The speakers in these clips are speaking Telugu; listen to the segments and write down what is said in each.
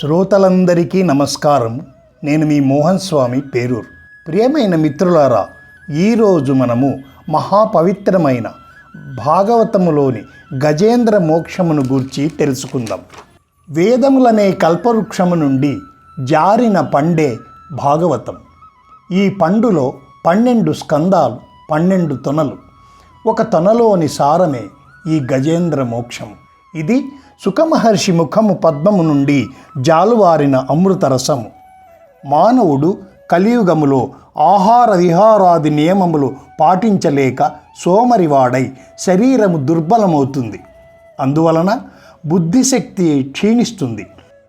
శ్రోతలందరికీ నమస్కారం. నేను మీ మోహన్ స్వామి పేరూరు. ప్రియమైన మిత్రులారా ఈరోజు మనము మహాపవిత్రమైన భాగవతములోని గజేంద్ర మోక్షమును గూర్చి తెలుసుకుందాం. వేదములనే కల్పవృక్షము నుండి జారిన పండే భాగవతం. ఈ పండులో పన్నెండు స్కందాలు పన్నెండు తొనలు. ఒక తొనలోని సారమే ఈ గజేంద్ర మోక్షం ఇది సుఖమహర్షి ముఖము పద్మము నుండి జాలువారిన అమృతరసము. మానవుడు కలియుగములో ఆహార విహారాది నియమములు పాటించలేక సోమరివాడై శరీరము దుర్బలమవుతుంది. అందువలన బుద్ధిశక్తి క్షీణిస్తుంది.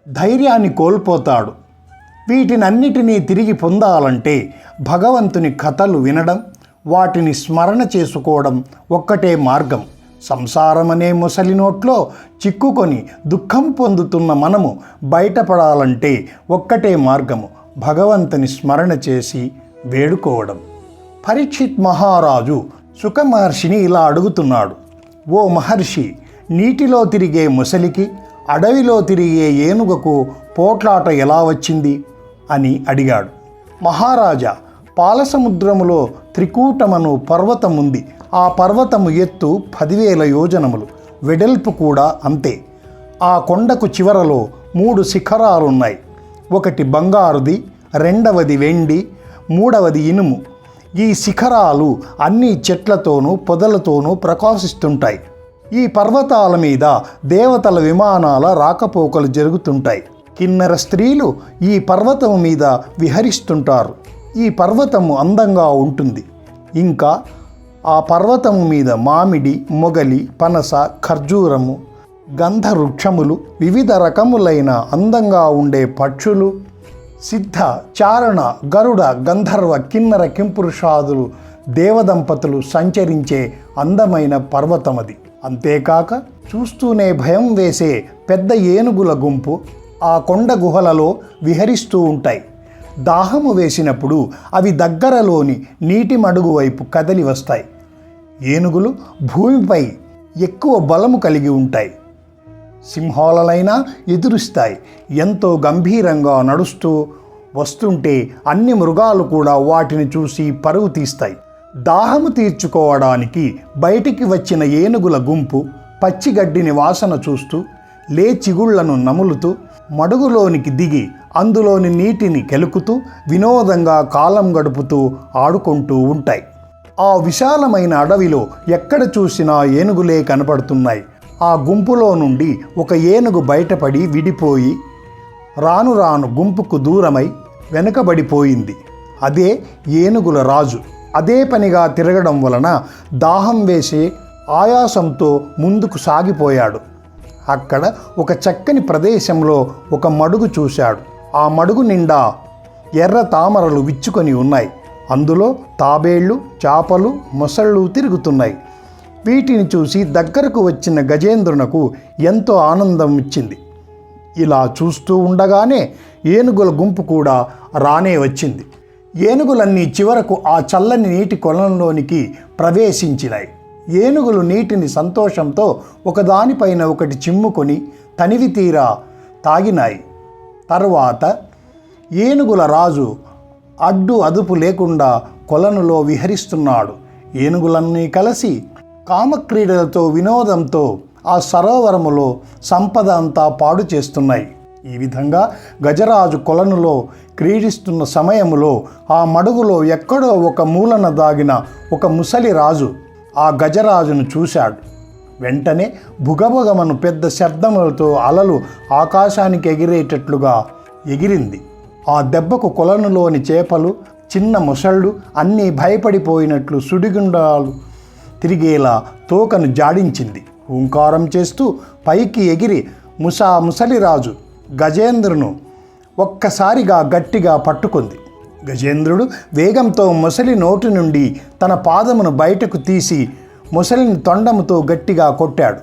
ధైర్యాన్ని కోల్పోతాడు. వీటినన్నిటినీ తిరిగి పొందాలంటే భగవంతుని కథలు వినడం వాటిని స్మరణ చేసుకోవడం ఒక్కటే మార్గం. సంసారమనే ముసలి నోట్లో చిక్కుకొని దుఃఖం పొందుతున్న మనము బయటపడాలంటే ఒక్కటే మార్గము భగవంతుని స్మరణ చేసి వేడుకోవడం. పరీక్షిత్ మహారాజు సుఖ మహర్షిని ఇలా అడుగుతున్నాడు ఓ మహర్షి నీటిలో తిరిగే ముసలికి అడవిలో తిరిగే ఏనుగకు పోట్లాట ఎలా వచ్చింది? అని అడిగాడు. మహారాజా పాలసముద్రములో త్రికూటమను పర్వతముంది ఆ పర్వతము ఎత్తు పదివేల యోజనములు. వెడల్పు కూడా అంతే. ఆ కొండకు చివరలో మూడు శిఖరాలున్నాయి. ఒకటి బంగారుది రెండవది వెండి మూడవది ఇనుము. ఈ శిఖరాలు అన్ని చెట్లతోనూ పొదలతోనూ ప్రకాశిస్తుంటాయి. ఈ పర్వతాల మీద దేవతల విమానాల రాకపోకలు జరుగుతుంటాయి. కిన్నెర స్త్రీలు ఈ పర్వతం మీద విహరిస్తుంటారు. ఈ పర్వతము అందంగా ఉంటుంది. ఇంకా ఆ పర్వతము మీద మామిడి మొగలి పనస ఖర్జూరము గంధ వృక్షములు వివిధ రకములైన అందంగా ఉండే పక్షులు సిద్ధ చారణ గరుడ గంధర్వ కిన్నర కింపురుషాదులు దేవదంపతులు సంచరించే అందమైన పర్వతమది. అంతేకాక చూస్తూనే భయం వేసే పెద్ద ఏనుగుల గుంపు ఆ కొండ గుహలలో విహరిస్తూ ఉంటాయి. దాహము వేసినప్పుడు అవి దగ్గరలోని నీటి మడుగు వైపు కదలి వస్తాయి. ఏనుగులు భూమిపై ఎక్కువ బలము కలిగి ఉంటాయి. సింహాలైనా ఎదురుస్తాయి. ఎంతో గంభీరంగా నడుస్తూ వస్తుంటే అన్ని మృగాలు కూడా వాటిని చూసి పరుగు తీస్తాయి. దాహము తీర్చుకోవడానికి బయటికి వచ్చిన ఏనుగుల గుంపు పచ్చిగడ్డిని వాసన చూస్తూ లేచిగుళ్ళను నములుతూ మడుగులోనికి దిగి అందులోని నీటిని కెలుకుతూ వినోదంగా కాలం గడుపుతూ ఆడుకుంటూ ఉంటాయి. ఆ విశాలమైన అడవిలో ఎక్కడ చూసినా ఏనుగులే కనపడుతున్నాయి. ఆ గుంపులో నుండి ఒక ఏనుగు బయటపడి విడిపోయి రాను రాను గుంపుకు దూరమై వెనుకబడిపోయింది. అదే ఏనుగుల రాజు. అదే పనిగా తిరగడం వలన దాహం వేసే ఆయాసంతో ముందుకు సాగిపోయాడు. అక్కడ ఒక చక్కని ప్రదేశంలో ఒక మడుగు చూశాడు. ఆ మడుగు నిండా ఎర్ర తామరలు విచ్చుకొని ఉన్నాయి. అందులో తాబేళ్ళు చేపలు మొసళ్ళు తిరుగుతున్నాయి. వీటిని చూసి దగ్గరకు వచ్చిన గజేంద్రునకు ఎంతో ఆనందం ఇచ్చింది. ఇలా చూస్తూ ఉండగానే ఏనుగుల గుంపు కూడా రానే వచ్చింది. ఏనుగులన్నీ చివరకు ఆ చల్లని నీటి కొలంలోనికి ప్రవేశించినాయి. ఏనుగులు నీటిని సంతోషంతో ఒకదానిపైన ఒకటి చిమ్ముకొని తనివి తీరా తాగినాయి. తరువాత ఏనుగుల రాజు అడ్డు అదుపు లేకుండా కొలనులో విహరిస్తున్నాడు. ఏనుగులన్నీ కలిసి కామక్రీడలతో వినోదంతో ఆ సరోవరములో సంపద అంతా పాడు చేస్తున్నాయి. ఈ విధంగా గజరాజు కొలనులో క్రీడిస్తున్న సమయములో ఆ మడుగులో ఎక్కడో ఒక మూలన దాగిన ఒక ముసలి రాజు ఆ గజరాజును చూశాడు. వెంటనే భుగభుగమను పెద్ద శబ్దములతో అలలు ఆకాశానికి ఎగిరేటట్లుగా ఎగిరింది. ఆ దెబ్బకు కొలనులోని చేపలు చిన్న ముసళ్ళు అన్నీ భయపడిపోయినట్లు సుడిగుండాలు తిరిగేలా తోకను జాడించింది. హుంకారం చేస్తూ పైకి ఎగిరి ముసా ముసలిరాజు గజేంద్రును ఒక్కసారిగా గట్టిగా పట్టుకుంది. గజేంద్రుడు వేగంతో ముసలి నోటి నుండి తన పాదమును బయటకు తీసి ముసలిని తొండముతో గట్టిగా కొట్టాడు.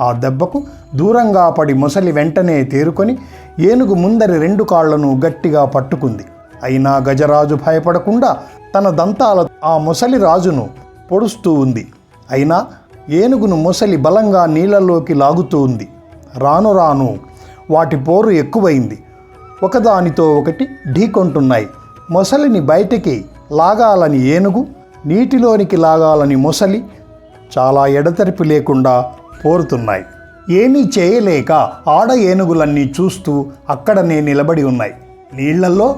ఆ దెబ్బకు దూరంగా పడి ముసలి వెంటనే తేరుకొని ఏనుగు ముందరి రెండు కాళ్ళను గట్టిగా పట్టుకుంది. అయినా గజరాజు భయపడకుండా తన దంతాల ఆ ముసలి రాజును పొడుస్తూ ఉంది. అయినా ఏనుగును ముసలి బలంగా నీళ్ళలోకి లాగుతూ ఉంది. రాను రాను వాటి పోరు ఎక్కువైంది. ఒకదానితో ఒకటి ఢీకొంటున్నాయి. మొసలిని బయటికి లాగాలని ఏనుగు నీటిలోనికి లాగాలని మొసలి చాలా ఎడతెరిపి లేకుండా పోరుతున్నాయి. ఏమీ చేయలేక ఆడ ఏనుగులన్నీ చూస్తూ అక్కడనే నిలబడి ఉన్నాయి. నీళ్ళలో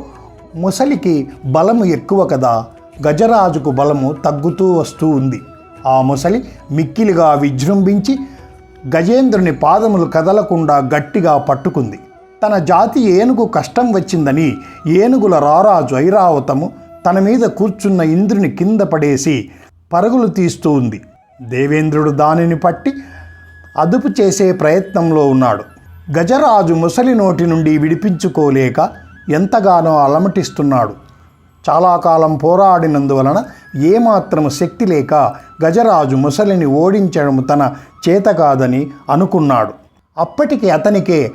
ముసలికి బలము ఎక్కువ కదా గజరాజుకు బలము తగ్గుతూ వస్తూ ఉంది. ఆ ముసలి మిక్కిలిగా విజృంభించి గజేంద్రుని పాదములు కదలకుండా గట్టిగా పట్టుకుంది. తన జాతి ఏనుగు కష్టం వచ్చిందని ఏనుగుల రారాజు ఐరావతము తన మీద కూర్చున్న ఇంద్రుని కింద పడేసి పరుగులు తీస్తూ ఉంది. దేవేంద్రుడు దానిని పట్టి అదుపు చేసే ప్రయత్నంలో ఉన్నాడు. గజరాజు ముసలి నోటి నుండి విడిపించుకోలేక ఎంతగానో అలమటిస్తున్నాడు. చాలా కాలం పోరాడినందువలన ఏమాత్రం శక్తి లేక గజరాజు ముసలిని ఓడించడం తన చేత కాదని అనుకున్నాడు. అప్పటికి అతనికే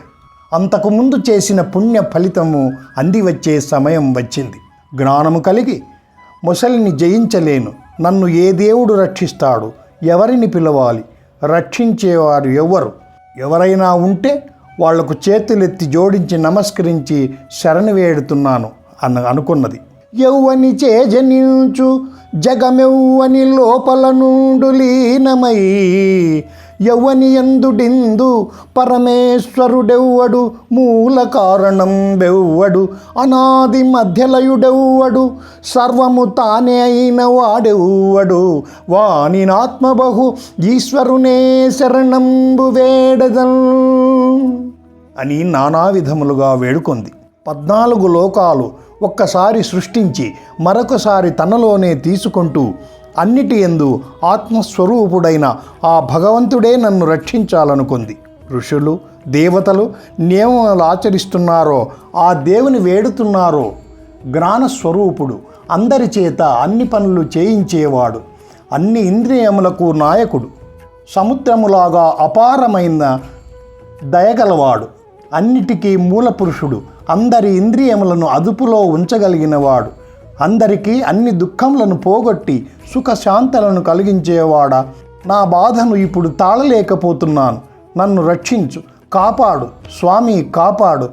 అంతకుముందు చేసిన పుణ్య ఫలితము అందివచ్చే సమయం వచ్చింది. జ్ఞానము కలిగి ముసలిని జయించలేను. నన్ను ఏ దేవుడు రక్షిస్తాడు? ఎవరిని పిలవాలి? రక్షించేవారు ఎవ్వరు? ఎవరైనా ఉంటే వాళ్ళకు చేతులెత్తి జోడించి నమస్కరించి శరణు వేడుతున్నాను అన్న అనుకున్నది. యౌవని చేజనించు జగమెవ్వని లోపల నుండు లీనమై యవనియందుడిందు పరమేశ్వరుడెవ్వడు మూల కారణం బెవ్వడు అనాది మధ్యలయుడెవ్వడు సర్వము తానే అయిన వాడెవ్వడు. వానినాత్మబహు ఈశ్వరునే శరణంబు వేడదన్ అని నానా విధములుగా వేడుకొంది. పద్నాలుగు లోకాలు ఒక్కసారి సృష్టించి మరొకసారి తనలోనే తీసుకుంటూ అన్నిటి ఎందు ఆత్మస్వరూపుడైన ఆ భగవంతుడే నన్ను రక్షించాలనుకుంది. ఋషులు దేవతలు నియమాలు ఆచరిస్తున్నారో ఆ దేవుని వేడుతున్నారో జ్ఞానస్వరూపుడు అందరి చేత అన్ని పనులు చేయించేవాడు అన్ని ఇంద్రియములకు నాయకుడు సముద్రములాగా అపారమైన దయగలవాడు అన్నిటికీ మూలపురుషుడు అందరి ఇంద్రియములను అదుపులో ఉంచగలిగినవాడు. అందరికీ అన్ని దుఃఖములను పోగొట్టి సుఖశాంతలను కలిగించేవాడా. నా బాధను ఇప్పుడు తాళలేకపోతున్నాను. నన్ను రక్షించు కాపాడు స్వామి కాపాడు.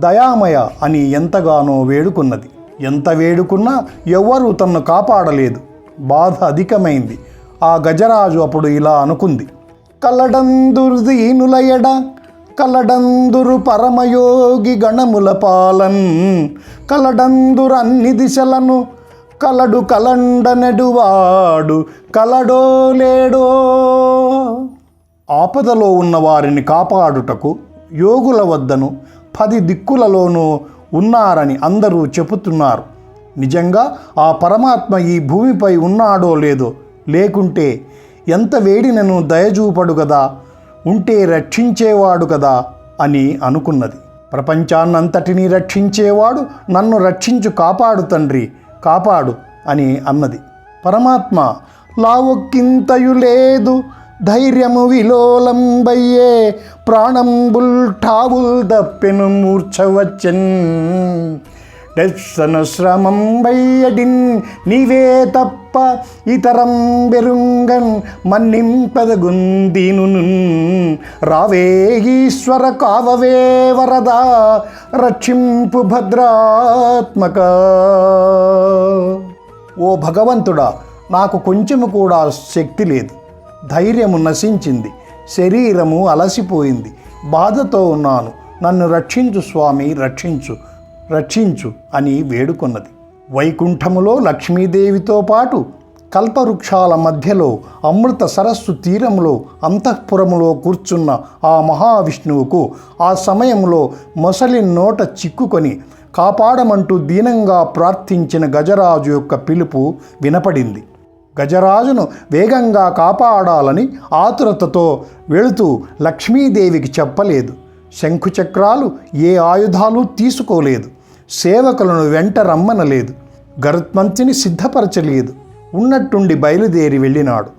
దయామయ అని ఎంతగానో వేడుకున్నది. ఎంత వేడుకున్నా ఎవ్వరూ తన్ను కాపాడలేదు. బాధ అధికమైంది. ఆ గజరాజు అప్పుడు ఇలా అనుకుంది. కలడందుర్దీనులయడ కలడందురు పరమయోగి గణముల పాలన్ కలడందురు అన్ని దిశలను కలడు కలండనెడువాడు కలడో లేడో. ఆపదలో ఉన్న వారిని కాపాడుటకు యోగుల వద్దను పది దిక్కులలోనూ ఉన్నారని అందరూ చెబుతున్నారు నిజంగా ఆ పరమాత్మ ఈ భూమిపై ఉన్నాడో లేదో లేకుంటే ఎంత వేడినను దయచూపడు కదా ఉంటే రక్షించేవాడు కదా అని అనుకున్నది. ప్రపంచాన్నంతటినీ రక్షించేవాడు నన్ను రక్షించు కాపాడు తండ్రి కాపాడు అని అన్నది. పరమాత్మ లావొక్కింతయు లేదు ధైర్యము విలోలంబయ్యే ప్రాణంబుల్ ఠావుల్ దప్పెను మూర్ఛవచ్చన్. దర్శన శ్రమం నీవే తప్ప ఇతరం బెరుంగన్ మన్నింపదగుందీను రావే ఈశ్వర కావవే వరద రక్షింపు భద్రాత్మక. ఓ భగవంతుడా నాకు కొంచెము కూడా శక్తి లేదు. ధైర్యము నశించింది. శరీరము అలసిపోయింది. బాధతో ఉన్నాను. నన్ను రక్షించు స్వామి రక్షించు. రక్షించు అని వేడుకొన్నది. వైకుంఠములో లక్ష్మీదేవితో పాటు కల్పవృక్షాల మధ్యలో అమృత సరస్సు తీరంలో అంతఃపురములో కూర్చున్న ఆ మహావిష్ణువుకు ఆ సమయంలో మొసలి నోట చిక్కుకొని కాపాడమంటూ దీనంగా ప్రార్థించిన గజరాజు యొక్క పిలుపు వినపడింది. గజరాజును వేగంగా కాపాడాలని ఆతురతతో వెళుతూ లక్ష్మీదేవికి చెప్పలేదు. శంఖుచక్రాలు ఏ ఆయుధాలు తీసుకోలేదు. సేవకులను వెంట రమ్మనలేదు. గరుత్మంతిని సిద్ధపరచలేదు. ఉన్నట్టుండి బయలుదేరి వెళ్ళినాడు.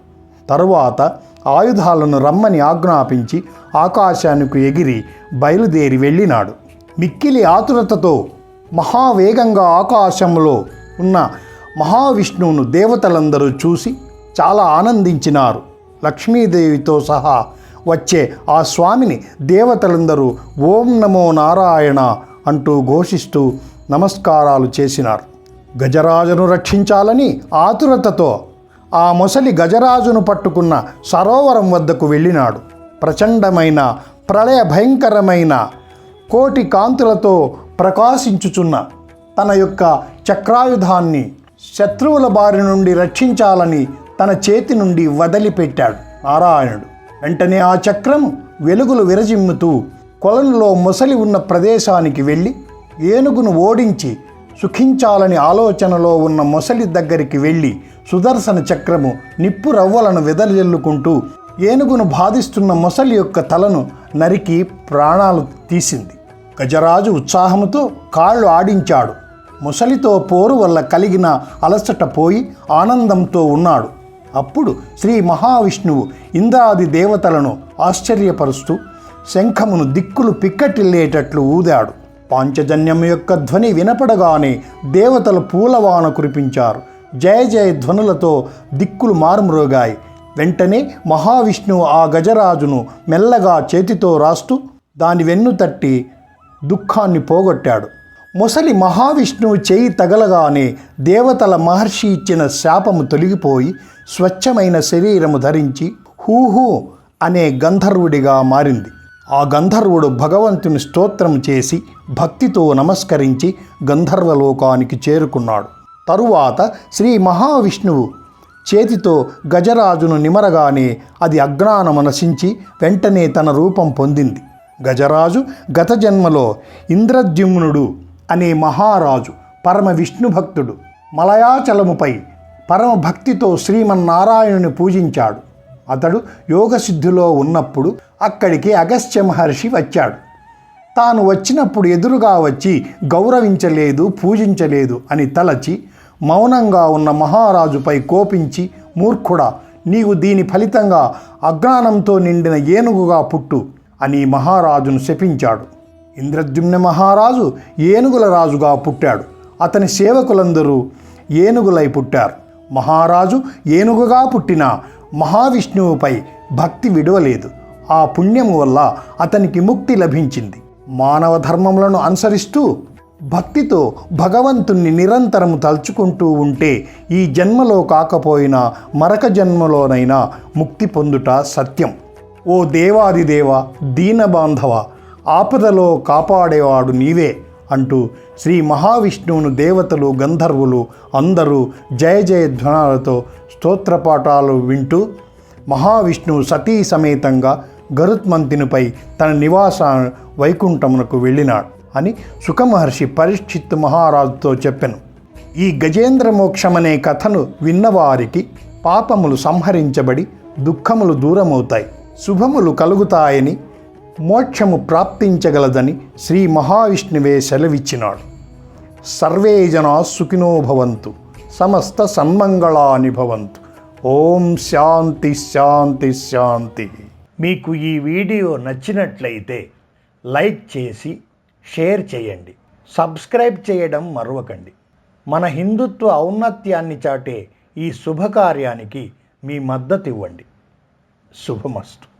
తరువాత ఆయుధాలను రమ్మని ఆజ్ఞాపించి ఆకాశానికి ఎగిరి బయలుదేరి వెళ్ళినాడు. మిక్కిలి ఆతురతతో మహావేగంగా ఆకాశంలో ఉన్న మహావిష్ణువును దేవతలందరూ చూసి చాలా ఆనందించినారు. లక్ష్మీదేవితో సహా వచ్చే ఆ స్వామిని దేవతలందరూ ఓం నమో నారాయణ అంటూ ఘోషిస్తూ నమస్కారాలు చేసినారు. గజరాజును రక్షించాలని ఆతురతతో ఆ మొసలి గజరాజును పట్టుకున్న సరోవరం వద్దకు వెళ్ళినాడు. ప్రచండమైన ప్రళయ భయంకరమైన కోటి కాంతులతో ప్రకాశించుచున్న తన యొక్క చక్రాయుధాన్ని శత్రువుల బారి నుండి రక్షించాలని తన చేతి నుండి వదిలిపెట్టాడు నారాయణుడు. వెంటనే ఆ చక్రం వెలుగులు విరజిమ్ముతూ కొలనులో మొసలి ఉన్న ప్రదేశానికి వెళ్ళి ఏనుగును ఓడించి సుఖించాలని ఆలోచనలో ఉన్న మొసలి దగ్గరికి వెళ్ళి సుదర్శన చక్రము నిప్పు రవ్వలను వెదజల్లుకుంటూ ఏనుగును బాధిస్తున్న మొసలి యొక్క తలను నరికి ప్రాణాలు తీసింది. గజరాజు ఉత్సాహముతో కాళ్ళు ఆడించాడు. ముసలితో పోరు వల్ల కలిగిన అలసట పోయి ఆనందంతో ఉన్నాడు. అప్పుడు శ్రీ మహావిష్ణువు ఇంద్రాది దేవతలను ఆశ్చర్యపరుస్తూ శంఖమును దిక్కులు పిక్కటిల్లేటట్లు ఊదాడు. పాంచజన్యం యొక్క ధ్వని వినపడగానే దేవతలు పూలవాన కురిపించారు. జయ జయ ధ్వనులతో దిక్కులు మారుమ్రోగాయి. వెంటనే మహావిష్ణువు ఆ గజరాజును మెల్లగా చేతితో రాస్తూ దాని వెన్ను తట్టి దుఃఖాన్ని పోగొట్టాడు. ముసలి మహావిష్ణువు చేయి తగలగానే దేవతల మహర్షి ఇచ్చిన శాపము తొలగిపోయి స్వచ్ఛమైన శరీరము ధరించి హూహూ అనే గంధర్వుడిగా మారింది. ఆ గంధర్వుడు భగవంతుని స్తోత్రం చేసి భక్తితో నమస్కరించి గంధర్వలోకానికి చేరుకున్నాడు. తరువాత శ్రీ మహావిష్ణువు చేతితో గజరాజును నిమరగానే అది అజ్ఞానము నశించి వెంటనే తన రూపం పొందింది. గజరాజు గత జన్మలో ఇంద్రద్యుమ్నుడు అనే మహారాజు పరమ విష్ణు భక్తుడు మలయాచలముపై పరమ భక్తితో శ్రీమన్నారాయణుని పూజించాడు. అతడు యోగసిద్ధిలో ఉన్నప్పుడు అక్కడికి అగస్త్య మహర్షి వచ్చాడు. తాను వచ్చినప్పుడు ఎదురుగా వచ్చి గౌరవించలేదు పూజించలేదు అని తలచి మౌనంగా ఉన్న మహారాజుపై కోపించి మూర్ఖుడా నీవు దీని ఫలితంగా అజ్ఞానంతో నిండిన ఏనుగుగా పుట్టు అని మహారాజును శపించాడు. ఇంద్రద్యుమ్న మహారాజు ఏనుగుల రాజుగా పుట్టాడు. అతని సేవకులందరూ ఏనుగులై పుట్టారు. మహారాజు ఏనుగుగా పుట్టిన మహావిష్ణువుపై భక్తి విడవలేదు. ఆ పుణ్యము వల్ల అతనికి ముక్తి లభించింది. మానవ ధర్మములను అనుసరిస్తూ భక్తితో భగవంతుణ్ణి నిరంతరము తలుచుకుంటూ ఉంటే ఈ జన్మలో కాకపోయినా మరక జన్మలోనైనా ముక్తి పొందుట సత్యం. ఓ దేవాదిదేవ దీనబాంధవ ఆపదలో కాపాడేవాడు నీవే అంటూ శ్రీ మహావిష్ణువును దేవతలు గంధర్వులు అందరూ జయ జయ ధ్వనాలతో స్తోత్రపాఠాలు వింటూ మహావిష్ణువు సతీ సమేతంగా గరుత్మంతునిపై తన నివాస వైకుంఠమునకు వెళ్ళినాడు అని సుఖమహర్షి పరీక్షిత్ మహారాజుతో చెప్పెను. ఈ గజేంద్ర మోక్షమనే కథను విన్నవారికి పాపములు సంహరించబడి దుఃఖములు దూరమవుతాయి. శుభములు కలుగుతాయని మోక్షము ప్రాప్తించగలదని శ్రీ మహావిష్ణువే సెలవిచ్చినాడు. సర్వే జనా సుఖినో భవంతు సమస్త సన్మంగళాని భవంతు. ఓం శాంతి శాంతి శాంతి. మీకు ఈ వీడియో నచ్చినట్లయితే లైక్ చేసి షేర్ చేయండి. సబ్స్క్రైబ్ చేయడం మరవకండి. మన హిందుత్వ ఔన్నత్యాన్ని చాటే ఈ శుభకార్యానికి మీ మద్దతు ఇవ్వండి. శుభమస్తు.